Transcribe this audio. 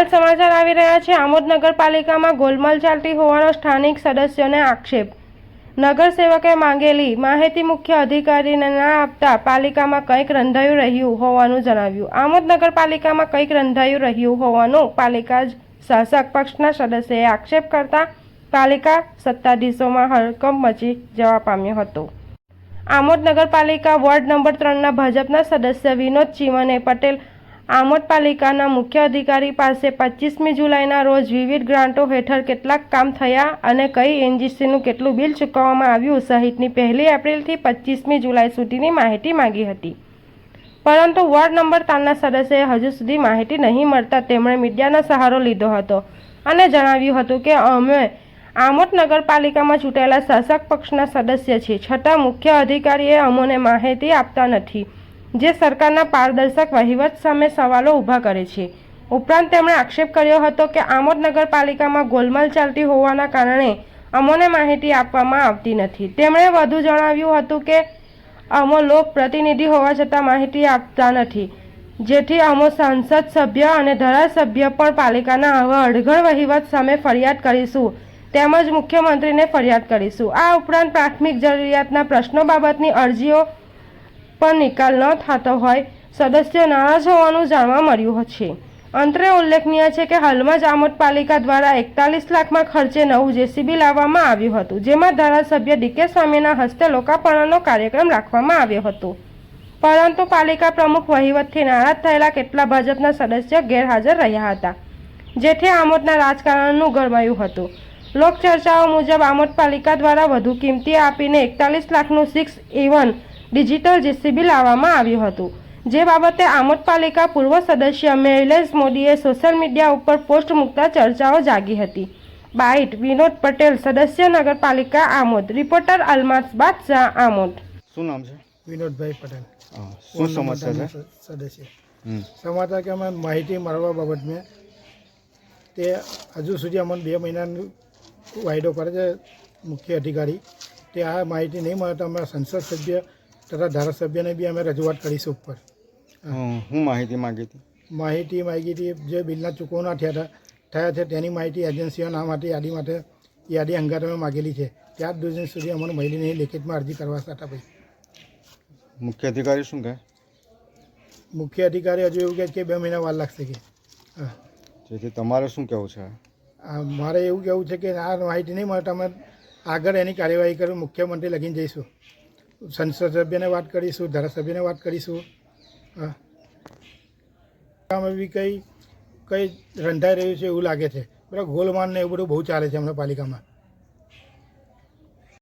હાલ સમાચાર આવી રહ્યા છે. આમોદ નગરપાલિકામાં ગોલમાલ ચાલતી હોવાનો સ્થાનિક સદસ્યોને આક્ષેપ. નગરસેવકે માંગેલી માહિતી મુખ્ય અધિકારીને ના આપતા પાલિકામાં કંઈક રંધાયું રહ્યું હોવાનું જણાવ્યું. આમોદ નગરપાલિકામાં કંઈક રંધાયું રહ્યું હોવાનું પાલિકા શાસક પક્ષના સદસ્યએ આક્ષેપ કરતા પાલિકા સત્તાધીશોમાં હડકંપ મચી જવા પામ્યો હતો. આમોદ નગરપાલિકા વોર્ડ નંબર ત્રણના ભાજપના સદસ્ય વિનોદ ચીમને પટેલ આમોદ પાલિકાના મુખ્ય અધિકારી પાસે પચીસમી જુલાઈના રોજ વિવિધ ગ્રાન્ટો હેઠળ કેટલાક કામ થયા અને કઈ એનજીસીનું કેટલું બિલ ચૂકવવામાં આવ્યું સહિતની પહેલી એપ્રિલથી પચીસમી જુલાઈ સુધીની માહિતી માંગી હતી. પરંતુ વોર્ડ નંબર ત્રણના સદસ્યએ હજુ સુધી માહિતી નહીં મળતા તેમણે મીડિયાનો સહારો લીધો હતો અને જણાવ્યું હતું કે અમે આમોદ નગરપાલિકામાં ચૂંટાયેલા શાસક પક્ષના સદસ્ય છીએ. છતાં મુખ્ય અધિકારીએ અમોને માહિતી આપતા નથી. જે સરકારના પારદર્શક વહીવટ સામે સવાલો ઊભા કરે છે. ઉપરાંત તેમણે આક્ષેપ કર્યો હતો કે આમોદ નગરપાલિકામાં ગોલમાલ ચાલતી હોવાના કારણે અમોને માહિતી આપવામાં આવતી નથી. તેમણે વધુ જણાવ્યું હતું કે અમો લોક પ્રતિનિધિ હોવા છતાં માહિતી આપતા નથી. જેથી અમો સંસદ સભ્ય અને ધારાસભ્ય પણ પાલિકાના આવા અડઘડ વહીવટ સામે ફરિયાદ કરીશું. તેમજ મુખ્યમંત્રીને ફરિયાદ કરીશું. આ ઉપરાંત પ્રાથમિક જરૂરિયાતના પ્રશ્નો બાબતની અરજીઓ પણ નિકાલ ન થતો હોય, સદસ્યો નારાજ હોવાનું જાણવા મળ્યું છે અંતરે ઉલ્લેખનીય છે કે હાલમાં જ આમોદ પાલિકા દ્વારા એકતાલીસ લાખમાં ખર્ચે નવું જેસીબી લાવવામાં આવ્યું હતું, જેમાં ધારાસભ્ય ડીકે સ્વામીના હસ્તે લોકાર્પણનો કાર્યક્રમ રાખવામાં આવ્યો હતો. પરંતુ પાલિકા પ્રમુખ વહીવટથી નારાજ થયેલા કેટલા ભાજપના સદસ્ય ગેરહાજર રહ્યા હતા, જેથી આમોદના રાજકારણનું ગરમાયું હતું. લોકચર્ચાઓ મુજબ આમોદ પાલિકા દ્વારા વધુ કિંમતી આપીને એકતાલીસ લાખનું સિક્સ ઇવન ડિજિટલ જેસીબી લાવવામાં આવ્યું હતું. જે બાબતે આમોદ પાલિકા પૂર્વ સદસ્ય મૈલેશ મોદીએ સોશિયલ મીડિયા ઉપર પોસ્ટ મૂકતા ચર્ચાઓ જાગી હતી. બાઇટ વિનોદ પટેલ સદસ્ય નગરપાલિકા આમોદ રિપોર્ટર અલમાસ બાદશાહ આમોદ. શું નામ છે? વિનોદભાઈ પટેલ. શું સમાચાર છે? સદસ્ય. સમાચાર કે અમે માહિતી મળવા બાબત મેં તે હજુ સુધી અમને બે મહિનાનો વાયદો કરે છે મુખ્ય અધિકારી. તે આ માહિતી નહીં મળે તો અમે સંસદ સભ્ય તથા ધારાસભ્યને બી અમે રજૂઆત કરીશું ઉપર. હું માહિતી માંગી હતી? માહિતી માગી હતી જે બિલના ચૂકવણા થયા હતા થયા છે તેની માહિતી એજન્સીઓના માટે યાદી માટે યાદી અંગાત અમે માગેલી છે. ત્યાર દિવસ સુધી અમને મહિલીની લેખિતમાં અરજી કરવા હતા ભાઈ મુખ્ય અધિકારી શું કહે? મુખ્ય અધિકારી હજુ એવું કહે કે બે મહિના વાર લાગશે કે. હા. જેથી તમારે શું કહેવું છે? આ મારે એવું કહેવું છે કે આ માહિતી નહીં મળે તમે આગળ એની કાર્યવાહી કરી મુખ્યમંત્રી લગીને જઈશું. સંસદ સભ્યને વાત કરીશું, ધારાસભ્યને વાત કરીશું. હા. બી કંઈ કંઈ રંધાઈ રહ્યું છે એવું લાગે છે. બરાબર ગોલમાન ને એવું બધું બહુ ચાલે છે હમણાં પાલિકામાં.